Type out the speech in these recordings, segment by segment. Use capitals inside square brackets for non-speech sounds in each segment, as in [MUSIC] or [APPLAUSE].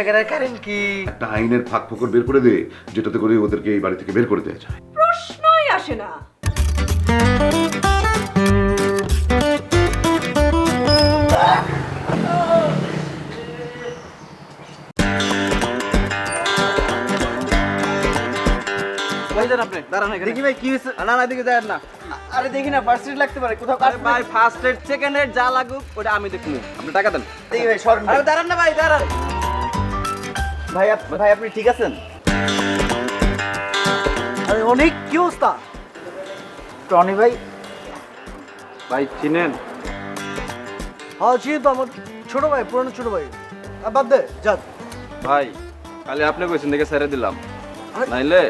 সাগরের কারণ কি? একটা আইনের ফাঁক ফোকর বের করে দে যেটাতে করে ওদেরকে এই বাড়ি থেকে বের করে দেওয়া যায়। প্রশ্নই আসে না। ভাই আপনি দাঁড়ান এখানে। দেখি ভাই কি হয়েছে? না না না। আরে দেখি না ফার্স্ট এড লাগতে পারে কোথাও আরে ভাই ফার্স্ট এড সেকেন্ড এড যা লাগুক ওটা আমি দেখব আপনি টাকা দেন। দেখি ভাই। আরে দাঁড়ান না ভাই দাঁড়ান। ভাই ভাই আপনি ঠিক আছেন? আরে অনেক কি অবস্থা? টনি ভাই? ভাই চিনেন? হ্যাঁ চিনি তো আমার ছোট ভাই পুরনো ছোট ভাই। আর বাদ দে যা। ভাই কালে আপনি কইছেন দেখে ছেড়ে দিলাম। নাইলে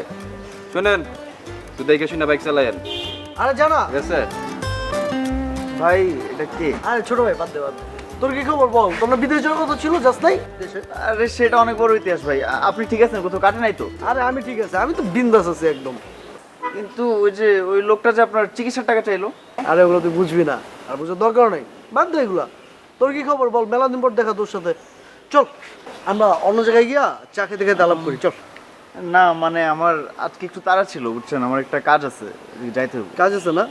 শুনেন তুই দেখে শুনে বাইক চালায়েন। আরে জানা। আছে? ভাই এটা কে? আরে ছোট ভাই বাদ দে বাদ দে। তোর কি খবর বল? তোমরা বিদেশ যাওয়ার কথা ছিল যাস নাই? আরে সেটা অনেক বড় ইতিহাস ভাই। আপনি ঠিক আছেন? কোথাও কাটে নাই তো? আরে আমি ঠিক আছে। আমি তো বিন্দাস আছি একদম। কিন্তু ওই যে ওই লোকটা যে আপনার চিকিৎসার টাকা চাইলো? আরে ওগুলো তুই বুঝবি না। আর বুঝার দরকার নাই। বাদ দে এগুলা। তোর কি খবর বল? মেলা দিন পর দেখা তোর সাথে। চল আমরা অন্য জায়গায় গিয়া চা খেতে খেতে আলাপ করি। চল। না মানে আমার আজকে একটু তাড়া ছিল বুঝছেন? আমার একটা কাজ আছে যাইতে হবে। কাজ আছে না?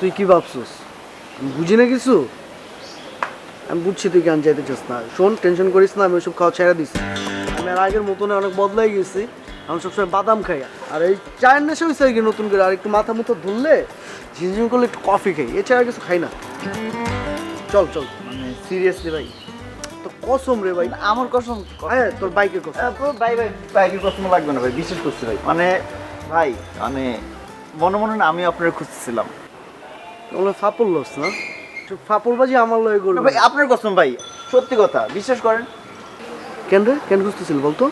তুই কি ভাবছিস? বুঝি না কিছু? আমি বুঝছি তুই কেন যাইতে চাস না। শোন টেনশন করিস না আমি ওসব খাওয়া ছেড়ে দিছি। আমি আর আগের মতনে অনেক বদলাই গেছি। আমি সবসময় বাদাম খাই। আর এই চায়ের নেশা হয়েছে আর কি নতুন করে। আর একটু মাথা মতো ধরলে ঝিনঝিন করলে একটু কফি খাই। এছাড়া কিছু খাই না। চল চল। মানে সিরিয়াসলি ভাই। তো কসম রে ভাই। আমার কসম হ্যাঁ তোর বাইকের কসম। আহ, তো ভাই ভাই বাইকের কসম লাগবে না ভাই বিশ্বাস করছি ভাই। মানে ভাই মানে মনে মনে না আমি আপনার খুঁজতেছিলাম। ওগুলো ফাপড় লস না? ফাপড় বাজি আমার লয়ে না করবে ভাই আপনার কসম ভাই সত্যি কথা বিশ্বাস করেন? কেন রে? কেন খুঁজতেছিল বলতো?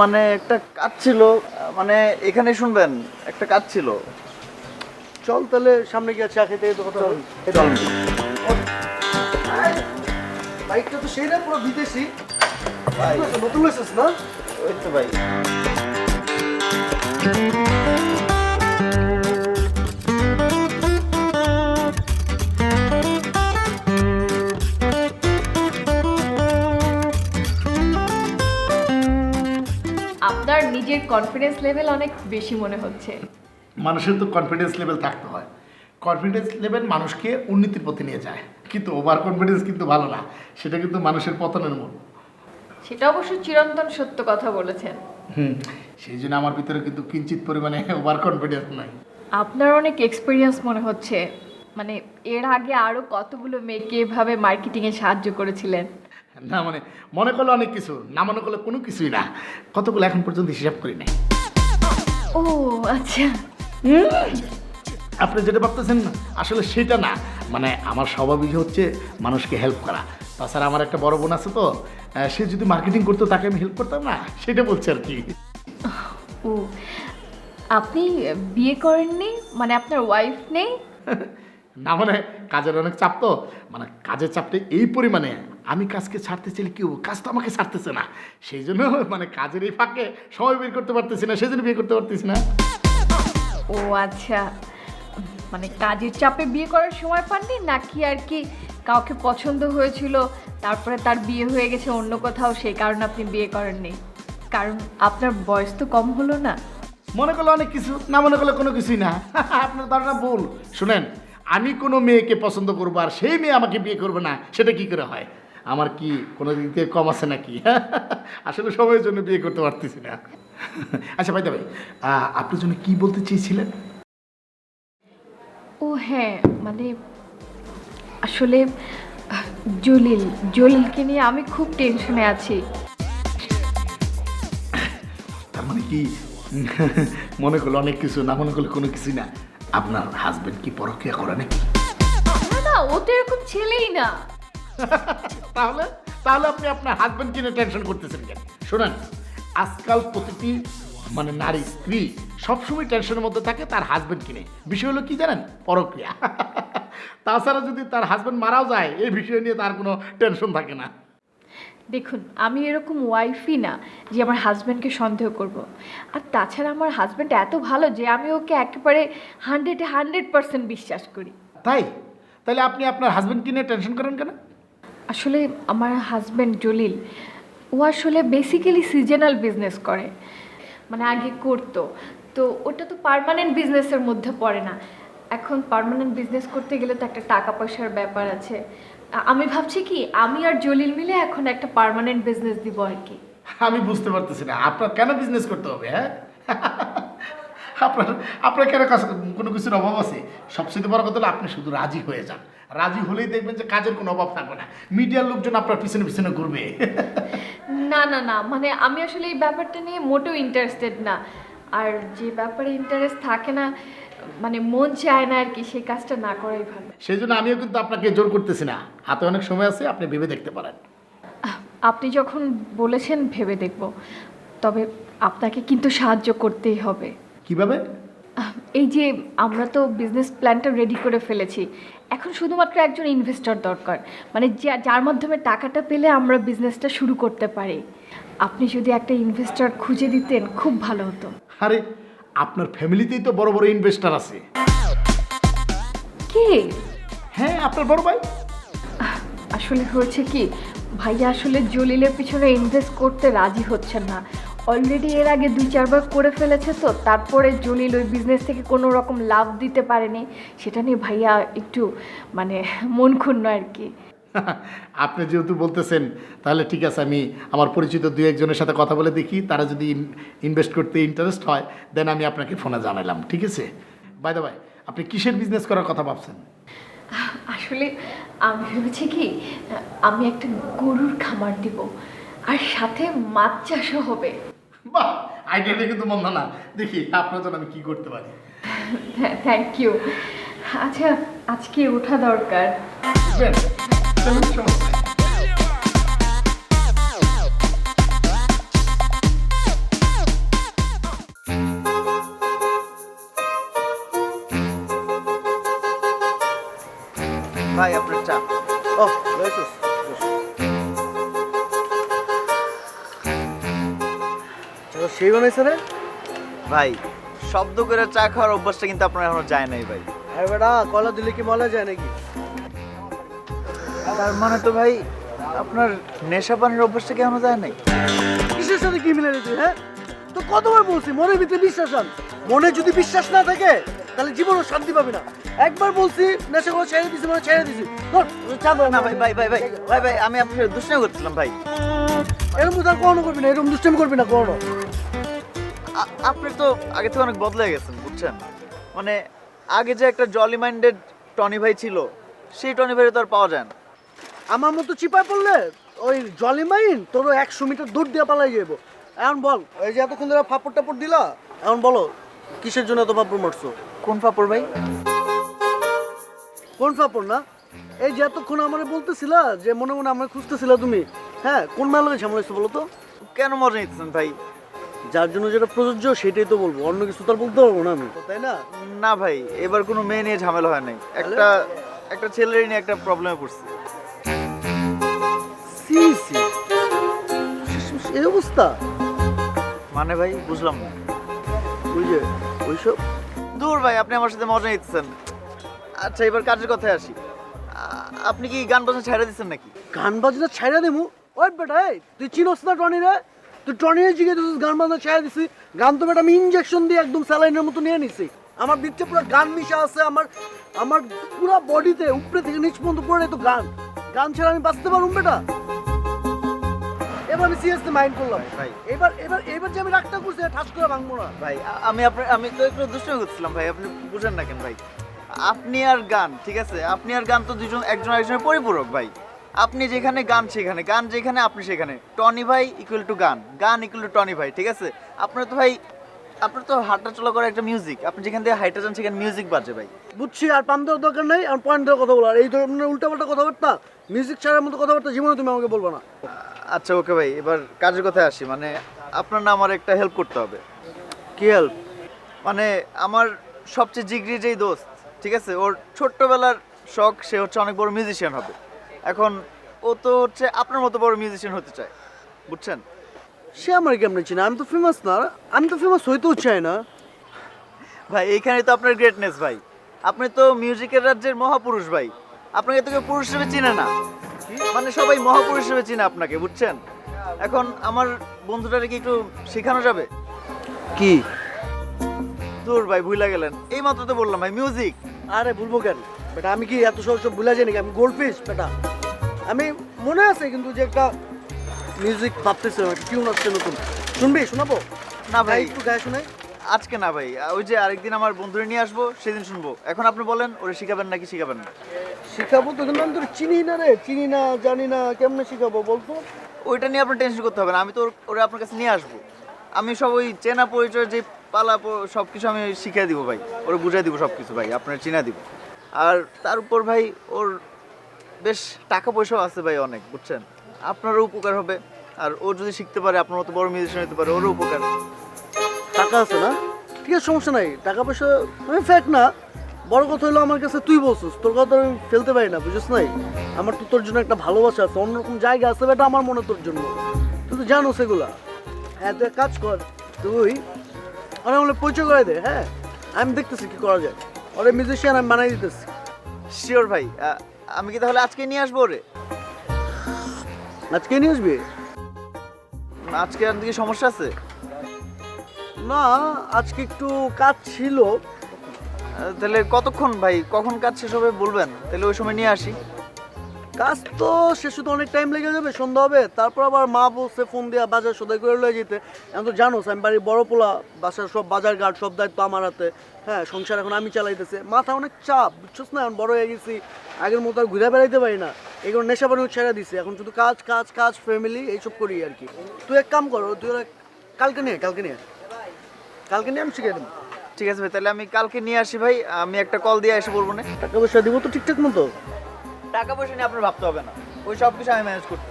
মানে একটা কাজ ছিল মানে এখানে শুনবেন একটা কাজ ছিল। চল তাহলে সামনে গিয়ে চা খেতে কথা। চল বাইকটা তো সেইটা পুরো বিদেশি। নতুন লাইসেন্স না? ওই তো ভাই। আপনার নিজের কনফিডেন্স লেভেল অনেক বেশি মনে হচ্ছে? মানুষের তো কনফিডেন্স লেভেল থাকতে হয়। কনফিডেন্স লেভেল মানুষকে উন্নতির পথে নিয়ে যায়। কিন্তু ওভার কনফিডেন্স কিন্তু ভালো না। সেটা কিন্তু মানুষের পতনের মূল। সেটা অবশ্য চিরন্তন সত্য কথা বলেছেন। হুম সেই জন্য আমার ভিতরে কিন্তু কিঞ্চিত পরিমাণে ওভার কনফিডেন্স নাই। আপনার অনেক এক্সপিরিয়েন্স মনে হচ্ছে। মানে এর আগে আরও কতগুলো মেয়েকে এভাবে মার্কেটিংয়ে সাহায্য করেছিলেন? না মানে মনে করলে অনেক কিছু না মনে করলে কোনো কিছুই না। কতগুলো এখন পর্যন্ত হিসাব করি নাই। ও আচ্ছা। আপনি যেটা ভাবতেছেন না আসলে সেটা না। মানে আমার স্বভাবই হচ্ছে মানুষকে হেল্প করা। তাছাড়া আমার একটা বড় বোন আছে তো সে যদি মার্কেটিং করতো তাকে আমি হেল্প করতাম না? সেটা বলছে আর কি। ও আপনি বিয়ে করেননি মানে আপনার ওয়াইফ নেই? না মানে কাজের অনেক চাপ তো। মানে কাজের চাপটা এই পরিমাণে। আমি কাজকে ছাড়তে চাইলে কি হব? কাজ তো আমাকে ছাড়তেছে না। সেই জন্য মানে কাজের এই ফাঁকে সময় বের করতে পারতেছি না সেই জন্য বিয়ে করতে পারতেছি না। ও আচ্ছা। মানে কাজের চাপে বিয়ে করার সময় পাননি? নাকি আর কি কাউকে পছন্দ হয়েছিল তারপরে তার বিয়ে হয়ে গেছে অন্য কোথাও সেই কারণে আপনি বিয়ে করেননি? কারণ আপনার বয়স তো কম হলো না। মনে করল অনেক কিছু না মনে করলে কোনো কিছুই না। [LAUGHS] আপনার ধারণা ভুল। শুনেন আমি কোনো মেয়েকে পছন্দ করব আর সেই মেয়ে আমাকে বিয়ে করবে না সেটা কি করে হয়? আমার কি কোনো দিক থেকে কম আছে নাকি? [LAUGHS] আসলে সময়ের জন্য বিয়ে করতে পারতেছি না। [LAUGHS] আচ্ছা ভাই ভাই আপনার জন্য কি বলতে চেয়েছিলেন? ও হ্যাঁ মানে আসলে জলিল জলিলকে নিয়ে আমি খুব টেনশনে আছি। তার মানে কি? [LAUGHS] মনে করল অনেক কিছু না মনে করল কোনো কিছুই না। আপনার হাজবেন্ড কি পরকিয়া করে নাকি? না না ও তো এরকম ছেলেই না। তাহলে তাহলে আপনি আপনার হাজবেন্ড কিনে টেনশন করতেছেন কেন? শোনেন আজকাল প্রতিটি মানে নারী স্ত্রী সবসময় টেনশনের মধ্যে থাকে তার হাজবেন্ড কিনে বিষয় হলো কি জানেন? পরক্রিয়া। [LAUGHS] তাছাড়া যদি তার হাজবেন্ড মারাও যায় এই বিষয় নিয়ে তার কোনো টেনশন থাকে না। দেখুন আমি এরকম ওয়াইফই না যে আমার হাজব্যান্ডকে সন্দেহ করব। আর তাছাড়া আমার হাজব্যান্ড এত ভালো যে আমি ওকে একেবারে হান্ড্রেডে হান্ড্রেড পার্সেন্ট বিশ্বাস করি। তাই? তাহলে আপনি আপনার হাজবেন্ড কিনে টেনশন করেন কেন? আসলে আমার হাজব্যান্ড জলিল, ও আসলে বেসিক্যালি সিজনাল বিজনেস করে মানে আগে করতো। তো ওটা তো পারমানেন্ট বিজনেসের মধ্যে পড়ে না। এখন পার্মানেন্ট বিজনেস করতে গেলে তো একটা টাকা পয়সার ব্যাপার আছে। আমি ভাবছি কি, আমি আর জলিল মিলে এখন একটা পারমানেন্ট বিজনেস দিব আর কি। আমি বুঝতে পারতেছি না, আপনার কেন বিজনেস করতে হবে হ্যাঁ? আপনার আপনার কেন কোনো কিছুর অভাব আছে? সবচেয়ে বড় কথা হলো আপনি শুধু রাজি হয়ে যান। রাজি হলেই দেখবেন যে কাজের কোনো অভাব থাকবে না। মিডিয়ার লোকজন আপনার পিছনে পিছনে ঘুরবে। না না না মানে আমি আসলে এই ব্যাপারটা নিয়ে মোটেও ইন্টারেস্টেড না। আর যে ব্যাপারে ইন্টারেস্ট থাকে না মানে মন চায় না আর কি সেই কাজটা না করাই ভালো। সেই জন্য আমিও কিন্তু আপনাকে জোর করতেছি না। হাতে অনেক সময় আছে আপনি ভেবে দেখতে পারেন। আপনি যখন বলেছেন ভেবে দেখব তবে আপনাকে কিন্তু সাহায্য করতেই হবে। কীভাবে? এই যে আমরা তো বিজনেস প্ল্যানটা রেডি করে ফেলেছি এখন শুধুমাত্র একজন ইনভেস্টর দরকার। মানে যার মাধ্যমে টাকাটা পেলে আমরা বিজনেসটা শুরু করতে পারি। আপনি যদি একটা ইনভেস্টর খুঁজে দিতেন খুব ভালো হতো। আরে আপনার ফ্যামিলিতেই তো বড় বড় ইনভেস্টার আছে। কে? হ্যাঁ আপনার বড় ভাই। আসলে হয়েছে কি ভাইয়া আসলে জলিলের পিছনে ইনভেস্ট করতে রাজি হচ্ছেন না। অলরেডি এর আগে দুই চারবার করে ফেলেছে তো তারপরে জলিল ওই বিজনেস থেকে কোনো রকম লাভ দিতে পারেনি সেটা নিয়ে ভাইয়া একটু মানে মন ক্ষুণ্ণ আর কি। [LAUGHS] আপনি যেহেতু বলতেছেন তাহলে ঠিক আছে আমি আমার পরিচিত দুই একজনের সাথে কথা বলে দেখি তারা যদি ইনভেস্ট করতে ইন্টারেস্ট হয় দেন আমি আপনাকে ফোনে জানালাম ঠিক আছে? বাই দা ভাই আপনি কিসের বিজনেস করার কথা ভাবছেন? আসলে আমি ভেবেছি কি আমি একটা গরুর খামার দিব আর সাথে মাছ চাষও হবে। বাহ আইডিয়াটা কিন্তু মন্দ না। দেখি আপনার জন্য আমি কি করতে পারি? থ্যাংক ইউ আচ্ছা আজকে ওঠা দরকার। ভাই শব্দ করে চা খাওয়ার অভ্যাসটা কিন্তু আপনার এখনও যায় নাই ভাই। আরে বেটা কলা দিলে কি মলা যায় নাকি? তার মানে তো ভাই আপনার নেশা পানির অভ্যাসটা কি এখনও যায় নাই? কিসের সাথে কি মিলে হ্যাঁ? তো কতবার বলছি মনের ভিতরে বিশ্বাস আন। মনে যদি বিশ্বাস না থাকে তাহলে জীবনও শান্তি পাবে না। একবার বলছি নেশা করে ছেড়ে দিছি মানে ছেড়ে দিছি। ধর, চা দাও না ভাই ভাই ভাই ভাই ভাই ভাই আমি আপনার সাথে দুষ্টামি করছিলাম ভাই। এরকম তো আর কখনো করবি না এরকম দুষ্টামি করবি না কখনো আপনি তো আগে থেকে অনেক বদলে গেছেন বুঝছেন? মানে আগে যে একটা জলি মাইন্ডেড টনি ভাই ছিল সেই টনি ভাই তো আর পাওয়া যায় না। আমার মতো চিপায় পড়লে ওই জলি মাইন তোর একশো মিটার দূর দিয়ে পালাই যাব এখন বল এই যে এতক্ষণ ধরে ফাপড় টাপড় দিলা এখন বলো কিসের জন্য এত ফাপড় মারছো? কোন ফাপড় ভাই? কোন ফাপড় না? এই যে এতক্ষণ আমার বলতেছিলা যে মনে মনে আমার খুঁজতেছিলা তুমি হ্যাঁ কোন মেলা লাগে সামলাইছো বলো তো? কেন মজা নিতেছেন ভাই? যার জন্য যেটা প্রযোজ্য সেটাই তো বলব। অন্য কিছু তো আর বলতে পারব না আমি। তাই না? না ভাই এবার কোনো মেয়ে নিয়ে ঝামেলা হয় নাই। একটা একটা ছেলের নিয়ে একটা প্রবলেমে পড়ছে। C C. এই অবস্থা? মানে ভাই বুঝলাম না। ওই যে ওইসব? দূর ভাই আপনি আমার সাথে মজা নিতেছেন। আচ্ছা এবার কাজের কথায় আসি। আপনি কি গান বাজনা ছেড়ে দিচ্ছেন নাকি? গান বাজনা ছাইড়া দেবো? ওই বেটা তুই চিনস না টনি রে? তুই টনি জিগে গান বাজনা ছাইড়া দিছি। গান তো আমি ইনজেকশন দিয়ে একদম স্যালাইনের মতো নিয়ে নিছি। আমার দিচ্ছে পুরো গান মিশা আছে আমার আমার পুরো বডিতে উপরে থেকে নিচ পর্যন্ত পুরো তো গান। গান ছাড়া আমি বাঁচতে পারুম বেটা। এবার আমি সিরিয়াসলি মাইন্ড করলাম। ভাই। এবার এবার এবার যে আমি রাগটা করছি ঠাস করে ভাঙবো না। ভাই আমি আপনার আমি তো একটু দুষ্টমি করছিলাম ভাই আপনি বুঝেন না কেন ভাই। আপনি আর গান ঠিক আছে? আপনি আর গান তো দুজন একজন আরেকজনের পরিপূরক ভাই। আপনি যেখানে গান সেখানে। গান যেখানে আপনি সেখানে। টনি ভাই ইকুয়াল টু গান। গান ইকুয়াল টু টনি ভাই ঠিক আছে? আপনার তো ভাই আপনার তো হাঁটা চলা করে একটা মিউজিক আপনি যেখান থেকে হাইটা যান সেখানে মিউজিক বাজে ভাই। বুঝছি আর পাম দেওয়ার দরকার নেই আর পয়েন্ট দেওয়ার কথা বলো। আর এই ধরনের উল্টাপাল্টা কথাবার্তা মিউজিক ছাড়ার মতো কথাবার্তা জীবনে তুমি আমাকে বলব না। আচ্ছা ওকে ভাই এবার কাজের কথায় আসি। মানে আপনার না আমার একটা হেল্প করতে হবে। কি হেল্প মানে আমার সবচেয়ে জিগরি যেই দোস্ত ঠিক আছে? ওর ছোট্টবেলার শখ সে হচ্ছে অনেক বড় মিউজিশিয়ান হবে। এখন ও তো হচ্ছে আপনার মতো বড় মিউজিশিয়ান হতে চায় বুঝছেন? সে আমার কেমন চিনা? আমি তো ফেমাস না আমি তো ফেমাস হইতেও চাই না। ভাই এইখানে তো আপনার গ্রেটনেস ভাই। আপনি তো মিউজিকের রাজ্যের মহাপুরুষ ভাই। আপনাকে তো কেউ পুরুষ হিসেবে চিনে না। মানে সবাই মহাপুরুষ হিসেবে চিনে আপনাকে বুঝছেন? এখন আমার বন্ধুটারে কি একটু শেখানো যাবে? কি? দূর ভাই ভুলে গেলেন। এই মাত্র তো বললাম ভাই মিউজিক আরে ভুলবো কেন? বেটা আমি কি এত সহজ সব ভুলে যাই নাকি? আমি গোল্ড বেটা। আমি মনে আছে কিন্তু যে একটা মিউজিক ভাবতেছিলাম একটা টিউন আসছে নতুন। শুনবি? শোনাবো? না ভাই। একটু গায়ে শোনাই। আজকে না ভাই। ওই যে আরেকদিন আমার বন্ধুরে নিয়ে আসব সেদিন শুনব। এখন আপনি বলেন ওরে শিখাবেন নাকি শিখাবেন না? শিখাবো তো কিন্তু আমি তোর চিনি না রে। চিনি না জানি না কেমনে শিখাবো বলতো? ওইটা নিয়ে আপনার টেনশন করতে হবে না। আমি তো ওর- ওরে আপনার কাছে নিয়ে আসব। আমি সব ওই চেনা পরিচয় যে পালা সব কিছু আমি শিখিয়ে দিব ভাই। ওরে বুঝিয়ে দিব সব কিছু ভাই আপনার চিনা দিব। আর তার উপর ভাই ওর বেশ টাকা পয়সাও আছে ভাই অনেক বুঝছেন? আপনারও উপকার হবে। আর ও যদি শিখতে পারে আপনার মতো বড় মিউজিশিয়ান হতে পারে ওরও উপকার। টাকা আছে না? ঠিক আছে সমস্যা নাই। টাকা পয়সা আমি ফ্যাক না। বড় কথা হলো আমার কাছে তুই বলছিস তোর কথা আমি ফেলতে পারি না বুঝিস নাই? আমার তো তোর জন্য একটা ভালোবাসা আছে অন্যরকম জায়গা আছে বেটা আমার মনে তোর জন্য। তুই তো জানো সেগুলা হ্যাঁ তুই কাজ কর তুই অনেক বলে পরিচয় করে দে হ্যাঁ? আমি দেখতেছি কি করা যায়। ওরে মিউজিশিয়ান আমি বানাই দিতেছি। শিওর ভাই আমি কি তাহলে আজকে নিয়ে আসব রে আজকে নিয়ে আসবি? আজকে আর কি সমস্যা আছে? না আজকে একটু কাজ ছিল। তাহলে কতক্ষণ ভাই? কখন কাজ শেষ হবে বলবেন? তাহলে ওই সময় নিয়ে আসি। কাজ তো শেষ হতে অনেক টাইম লেগে যাবে সন্ধ্যা হবে তারপর আবার মা বলছে ফোন দিয়া বাজার সদাই করে লয়ে যেতে। এখন তো জানোস আমি বাড়ির বড় পোলা বাসার সব বাজার ঘাট সব দায়িত্ব আমার হাতে। হ্যাঁ সংসার এখন আমি চালাইতেছে। মাথা অনেক চাপ বুঝছস না? এখন বড় হয়ে গেছি আগের মতো আর ঘুরে বেড়াইতে পারি না। এগুলো নেশা পানি ছেড়ে দিছি। এখন শুধু কাজ কাজ কাজ ফ্যামিলি এইসব করি আর কি। তুই এক কাম করো তুই কালকে নিয়ে কালকে নিয়ে কালকে নিয়ে আমি শিখিয়ে দেবো। ঠিক আছে ভাই তাহলে আমি কালকে নিয়ে আসি ভাই আমি একটা কল দিয়ে এসে বলব না। টাকা পয়সা দিব তো ঠিকঠাক মতো? টাকা পয়সা নিয়ে আপনার ভাবতে হবে না। ওই সব কিছু আমি ম্যানেজ করতে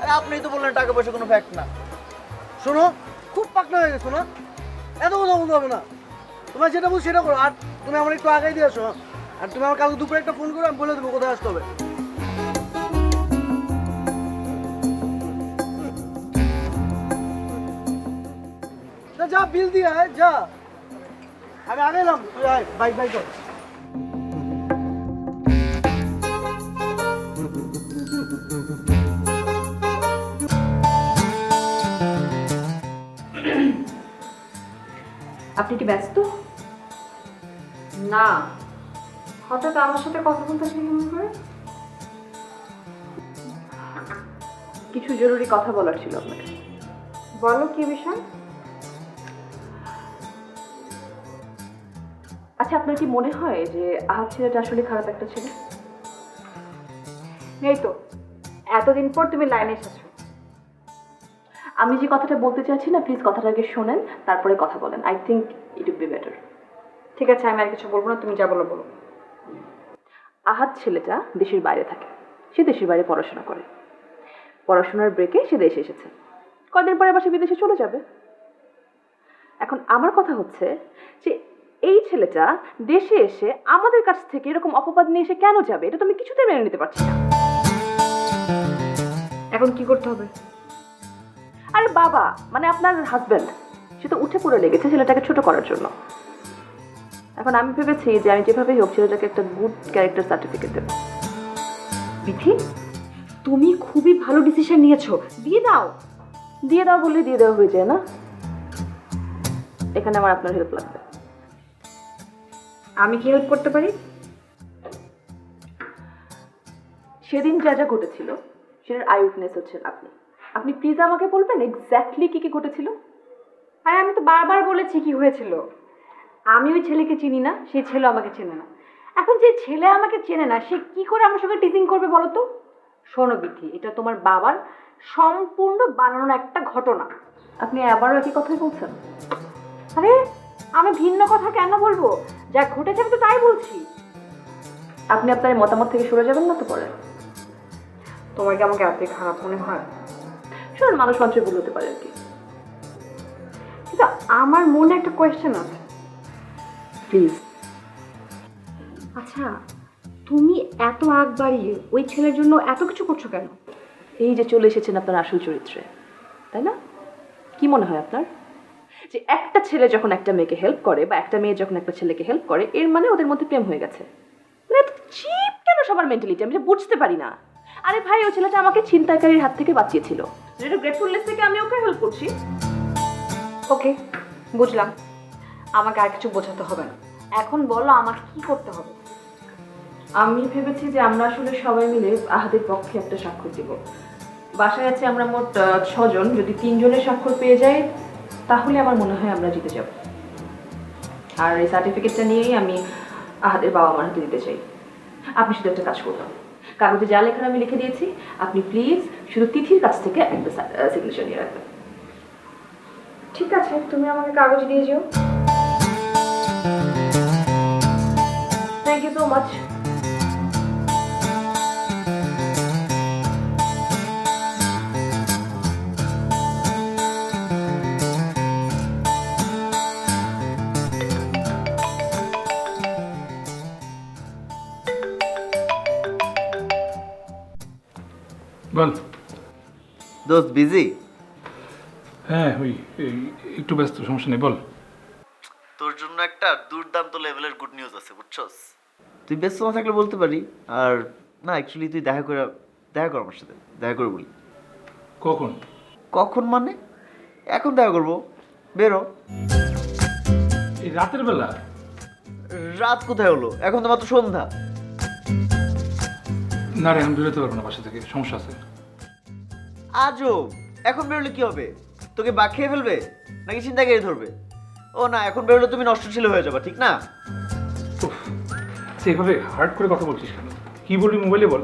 আরে আপনি তো বললেন টাকা পয়সা কোনো ফ্যাক্ট না। শোনো খুব পাকনা হয়ে গেছো না এত কথা বলতে হবে না। তোমার যেটা বলছো সেটা করো। আর তুমি আমার একটু আগাই দিয়ে আসো হ্যাঁ? আর তুমি আমার কালকে দুপুরে একটা ফোন করো আমি বলে দেবো কোথায় আসতে হবে। যা, বিল দিয়ে যা। আমি আগে এলাম। তুই বাইক বাইক কর। কি ব্যস্ত? না। হঠাৎ আমার সাথে কথা বলতেছেন কেমন করে? কিছু জরুরি কথা বলার ছিল আপনাকে বলো কি বিষয়? আচ্ছা আপনার কি মনে হয় যে আহাত ছেলেটা আসলে খারাপ একটা ছেলে? এই তো এতদিন পর তুমি লাইনে এসেছ। আমি যে কথাটা বলতে চাইছি না প্লিজ কথাটা আগে শোনেন তারপরে কথা বলেন। I think it would be better ঠিক আছে, আমি আর কিছু বলব না, তুমি যা বলো বলো। আহাত ছেলেটা দেশের বাইরে থাকে। সে দেশের বাইরে পড়াশোনা করে। পড়াশোনার ব্রেকে সে দেশে এসেছে। কদিন পরে আবার সে বিদেশে চলে যাবে। এখন আমার কথা হচ্ছে যে, এই ছেলেটা দেশে এসে আমাদের কাছ থেকে এরকম অপবাদ নিয়ে এসে কেন যাবে? এটা তো আমি কিছুতেই মেনে নিতে পারছি না। এখন কি করতে হবে? আরে বাবা মানে আপনার হাজব্যান্ড সে তো উঠে পড়ে লেগেছে ছেলেটাকে ছোট করার জন্য। এখন আমি ভেবেছি যে আমি যেভাবেই হোক ছেলেটাকে একটা গুড ক্যারেক্টার সার্টিফিকেট দেবো। বিথি তুমি খুবই ভালো ডিসিশন নিয়েছো। দিয়ে দাও। দিয়ে দাও বলে দিয়ে দেওয়া হয়ে যায় না। এখানে আমার আপনার হেল্প লাগবে। আমি কি হেল্প করতে পারি? সেদিন যা যা ঘটেছিল সেটার আই উইটনেস হচ্ছেন আপনি। আপনি প্লিজ আমাকে বলবেন এক্স্যাক্টলি কি কি ঘটেছিল? আরে আমি তো বারবার বলেছি কি হয়েছিল। আমি ওই ছেলেকে চিনি না সেই ছেলে আমাকে চেনে না। এখন যে ছেলে আমাকে চেনে না, সে কি করে আমার সঙ্গে টিচিং করবে বলো তো? শোনো বিথি এটা তোমার বাবার সম্পূর্ণ বানানোর একটা ঘটনা। আপনি আবারও একই কথাই বলছেন? আরে, আমি ভিন্ন কথা কেন বলব? যা ঘটেছে আমি তো তাই বলছি। আপনি আপনার মতামত থেকে সরে যাবেন না তো পরে? তোমার কি আমাকে এতই খারাপ মনে হয়? শোন, মানুষ মানুষের ভুল হতে পারে আর কি। কিন্তু আমার মনে একটা কোয়েশ্চেন আছে। প্লিজ আচ্ছা তুমি এত আগ বাড়িয়ে ওই ছেলের জন্য এত কিছু করছ কেন? এই যে চলে এসেছেন আপনার আসল চরিত্রে তাই না? কি মনে হয় আপনার? যে একটা ছেলে যখন একটা মেয়েকে হেল্প করে বা একটা মেয়ে যখন একটা ছেলেকে হেল্প করে এর মানে ওদের মধ্যে প্রেম হয়ে গেছে। মানে এত চিপ কেন সবার মেন্টালিটি আমি যে বুঝতে পারি না। আরে ভাই ওই ছেলেটা আমাকে ছিনতাইকারীর হাত থেকে বাঁচিয়েছিল। যেটা গ্রেটফুলনেস থেকে আমি ওকে হেল্প করছি। ওকে, বুঝলাম। আমাকে আর কিছু বোঝাতে হবে না। এখন বলো আমাকে কি করতে হবে। আমি ভেবেছি যে আমরা আসলে সবাই মিলে আহাদের পক্ষে একটা স্বাক্ষর দিব। বাসায় আছে আমরা মোট ছজন। যদি তিনজনের স্বাক্ষর পেয়ে যাই তাহলে আমার মনে হয় আমরা জিতে যাব। আর এই সার্টিফিকেটটা নিয়েই আমি আহাদের বাবা মার হাতে দিতে চাই। আপনি শুধু একটা কাজ করবেন কাগজে যা লেখার আমি লিখে দিয়েছি। আপনি প্লিজ শুধু তিথির কাছ থেকে একটা সিগনেচার নিয়ে রাখবেন। ঠিক আছে তুমি আমাকে কাগজ দিয়ে যেও। থ্যাংক ইউ সো মাচ বল। দোস্ত বিজি হ্যাঁ ওই এই, একটু ব্যস্ত সমস্যা নেই বল। তোর জন্য একটা দুর্দান্ত লেভেলের গুড নিউজ আছে বুঝছস? তুই ব্যস্ত না থাকলে বলতে পারি আর না অ্যাকচুয়ালি তুই দেখা করে দেখা কর আমার সাথে দেখা করে বলি। কখন? কখন মানে? এখন দেখা করব বেরো। এই রাতের বেলা? রাত কোথায় হলো? এখন তো মাত্র সন্ধ্যা। না রে আমি বেরোতে পারব না বাসা থেকে সমস্যা আছে। আজও এখন বেরোলে কি হবে? তোকে বাঘ খেয়ে ফেলবে? নাকি চিন্তা করে ধরবে? ও না এখন বেরোলে তুমি নষ্ট ছিল হয়ে যাবে ঠিক না? এভাবে হার্ড করে কথা বলছিস কেন? কি বলবি মোবাইলে বল।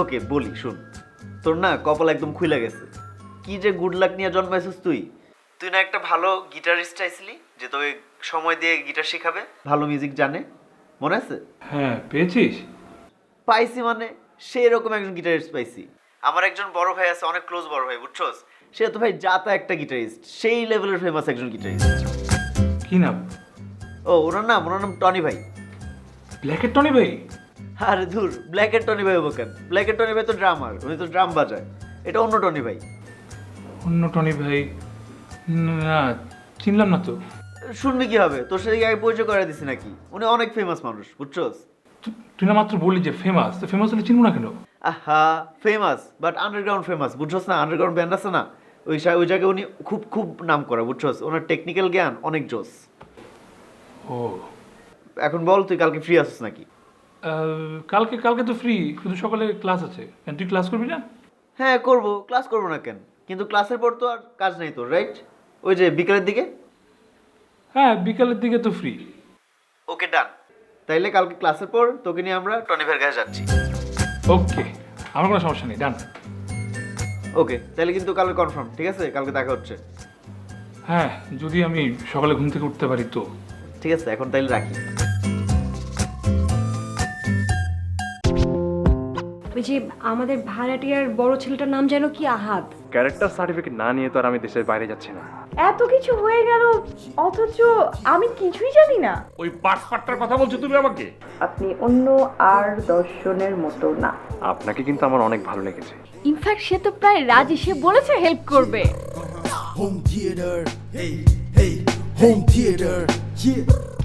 ওকে বলি শুন। তোর না কপাল একদম খুলে গেছে। কি যে গুড লাক নিয়ে জন্মাইছিস তুই? তুই না একটা ভালো গিটারিস্ট চাইছিলি যে তোকে সময় দিয়ে গিটার শেখাবে ভালো মিউজিক জানে। মনে আছে? হ্যাঁ পেয়েছিস? পাইছি মানে সেই রকম একজন গিটারিস্ট পাইছি। আমার একজন বড় ভাই আছে অনেক ক্লোজ বড় ভাই বুঝছস? সে তো ভাই জাতা একটা গিটারিস্ট সেই লেভেলের ফেমাস একজন গিটারিস্ট কি নাম? ও ওনার নাম ওনার নাম টনি ভাই। ব্ল্যাকের টনি ভাই? আরে ধুর ব্ল্যাক এর টনি ভাই হব কেন ব্ল্যাক এর টনি ভাই তো ড্রামার উনি তো ড্রাম বাজায়। এটা অন্য টনি ভাই। অন্য টনি ভাই না চিনলাম না তো। শুনবি কি হবে? তোর সাথে আগে পরিচয় করে দিছি নাকি? উনি অনেক ফেমাস মানুষ বুঝছস? তুই না মাত্র বললি যে ফেমাস তো ফেমাস হলে চিনবো না কেন? আহা ফেমাস বাট আন্ডারগ্রাউন্ড ফেমাস বুঝছস না? আন্ডারগ্রাউন্ড ব্যান্ড আছে না? ওই ওই জায়গায় উনি খুব খুব নাম করা বুঝছস? ওনার টেকনিক্যাল জ্ঞান অনেক জোস। ও। এখন বল তুই কালকে ফ্রি আসিস নাকি? কালকে কালকে তো ফ্রি শুধু সকালে ক্লাস আছে। কেন তুই ক্লাস করবি না? হ্যাঁ করব ক্লাস করব না কেন? কিন্তু ক্লাসের পর তো আর কাজ নেই তোর রাইট ওই যে বিকালের দিকে? হ্যাঁ বিকালের দিকে তো ফ্রি ওকে ডান তাইলে কালকে ক্লাসের পর তোকে নিয়ে আমরা টনিভের কাছে যাচ্ছি। ওকে আমার কোনো সমস্যা নেই ডান ওকে তাহলে কিন্তু কালকে কনফার্ম ঠিক আছে? কালকে দেখা হচ্ছে। হ্যাঁ যদি আমি সকালে ঘুম থেকে উঠতে পারি তো। ঠিক আছে এখন তাইলে রাখি। ওই যে আমাদের ভাড়াটিয়ার বড় ছেলেটার নাম যেন কি আহাদ? ক্যারেক্টার সার্টিফিকেট না নিয়ে তো আর আমি দেশের বাইরে যাচ্ছি না। এত কিছু হয়ে গেল অথচ আমি কিছুই জানি না। ওই পাটপাটটার কথা বলছো তুমি আমাকে? আপনি অন্য আর দর্শনের মতো না। আপনাকে কিন্তু আমার অনেক ভালো লেগেছে। ইনফ্যাক্ট সে তো প্রায় রাজি সে বলেছে হেল্প করবে। Home theater, hey, hey, home theater, yeah.